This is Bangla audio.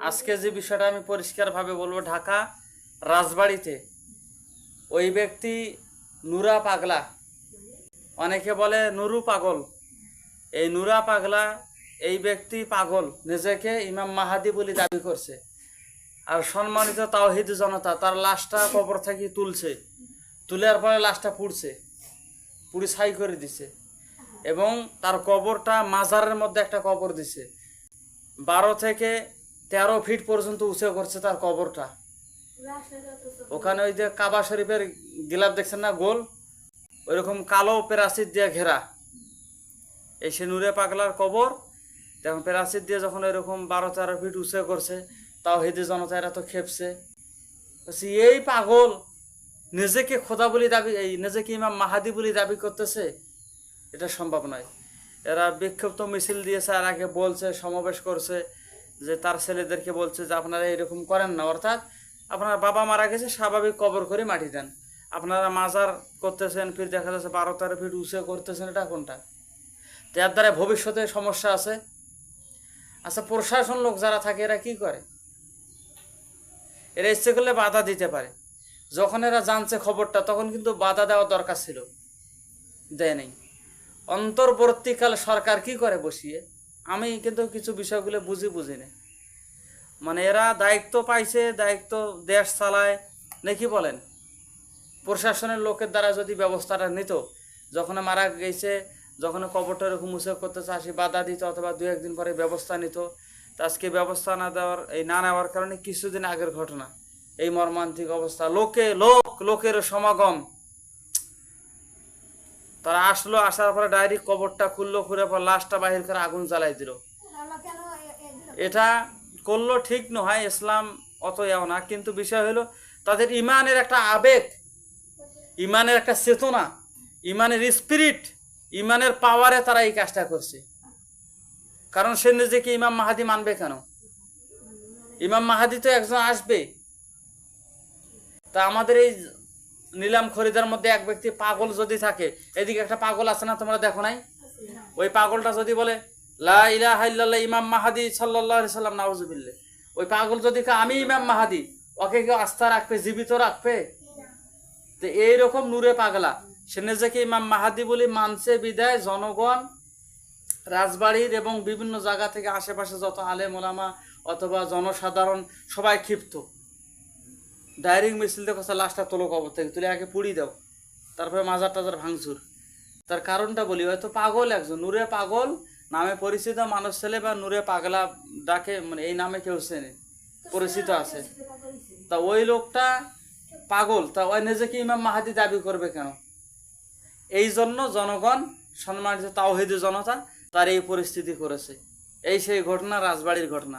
আজকে যে বিষয়টা আমি পরিষ্কারভাবে বলব, ঢাকা রাজবাড়িতে ওই ব্যক্তি নুরা পাগলা, অনেকে বলে নুরু পাগল। এই নুরা পাগলা, এই ব্যক্তি পাগল, নিজেকে ইমাম মাহাদি বলে দাবি করছে। আর সম্মানিত তাওহিদ জনতা, তার লাশটা কবর থেকে তুলছে। তুলার পরে লাশটা পুড়ছে, পুড়ি ছাই করে দিছে। এবং তার কবরটা মাজারের মধ্যে একটা কবর দিছে। বারো থেকে তেরো ফিট পর্যন্ত উঁচু করছে তার কবরটা। ওখানে ওই যে কাবা শরীফের গিলাপ দেখছেন না? গোল? ওইরকম কালো প্যারাসিট দিয়ে ঘেরা। এই সে নুরে পাগলার কবর। তখন প্যারাসিট দিয়ে যখন এরকম বারো তেরো ফিট উঁচু করছে তাও হেদে জনতা এরা তো খেপছে। বলছি, এই পাগল! নিজেকে খোদা বলি দাবি এই নিজেকে ইমাম মাহাদি বলি দাবি করতেছে? এটা সম্ভব নয়। এরা বিক্ষিপ্ত মিছিল দিয়েছে আর আগে বলছে সমাবেশ করছে। যে তার ছেলেদেরকে বলছে যে আপনারা এরকম করেন না, অর্থাৎ আপনার বাবা মারা গেছে, স্বাভাবিক কবর করে মাটি দেন। আপনারা মাজার করতেছেন, ফির দেখা যাচ্ছে বারো তেরো ফিট উঁচু করতেছেন, এটা কোনটা? এর দ্বারা ভবিষ্যতে সমস্যা আছে। আচ্ছা প্রশাসন লোক যারা থাকে, এরা কি করে? এরা ইচ্ছে করলে বাধা দিতে পারে। যখন এরা জানছে খবরটা, তখন কিন্তু বাধা দেওয়া দরকার ছিল। দেয় নাই। অন্তর্বর্তীকাল সরকার কি করে বসিয়ে? আমি কিন্তু কিছু বিষয়গুলো বুঝি বুঝি না মানে এরা দায়িত্ব পাইছে, দায়িত্ব দেশ চালায় নাকি বলেন? প্রশাসনের লোকের দ্বারা যদি ব্যবস্থাটা নিত যখন মারা গেছে যখন কবরটা এরকম মুছে করতে চাষি বাধা দিত অথবা দু একদিন পরে ব্যবস্থা নিত আজকে ব্যবস্থা না দেওয়ার, এই না নেওয়ার কারণে কিছুদিন আগের ঘটনা। এই মর্মান্তিক অবস্থা, লোকে, লোক, লোকের সমাগম। তারা আসলো, আসার পরে ডাইরেক্ট কবরটা খুললো, খুলে পর লাশটা বাহির করে আগুন জ্বালাই দিল। এটা করল ঠিক নয়, ইসলাম অত এও না। কিন্তু বিষয় হলো, তাদের ইমানের একটা আবেগ, ইমানের একটা চেতনা, ইমানের স্পিরিট ইমানের পাওয়ারে তারা এই কাজটা করছে। কারণ সে নিজেকে ইমাম মাহাদি মানবে কেন? ইমাম মাহাদি তো একজন আসবে। তা আমাদের এই নিলাম খরিদার মধ্যে এক ব্যক্তি পাগল যদি থাকে, এদিকে একটা পাগল আছে না তোমরা দেখো নাই? ওই পাগলটা যদি বলে, লা ইমাম মাহাদি সাল্লাল্লাহু সাল্লাম নাউজুবিল্লাহ ওই পাগল যদি আমি ইমাম মাহাদি, ওকে কেউ আস্থা রাখবে, জীবিত রাখবে? তো এইরকম নূরে পাগলা। সে নিজেকে ইমাম মাহাদি বলে মানছে বিদায়। জনগণ, রাজবাড়ির এবং বিভিন্ন জায়গা থেকে আশেপাশে যত আলেম মোলামা অথবা জনসাধারণ সবাই ক্ষিপ্ত। ডাইরেক্ট মিছিল দেখো লাশটা তোলো কবর থেকে তুলে আগে পুড়ি দাও। তারপরে মাজার টাজার ভাঙচুর। তার কারণটা বলি হয়তো পাগল একজন নূরে পাগল নামে পরিচিত মানুষ ছেলে বা নূরে পাগলা ডাকে মানে এই নামে কেউ চেনে পরিচিত আছে। তা ওই লোকটা পাগল তা ওই নিজেকে ইমাম মাহাদি দাবি করবে কেন? এই জন্য জনগণ সম্মানিত তাওহিদি জনতা তার এই পরিস্থিতি করেছে। এই সেই ঘটনা রাজবাড়ির ঘটনা।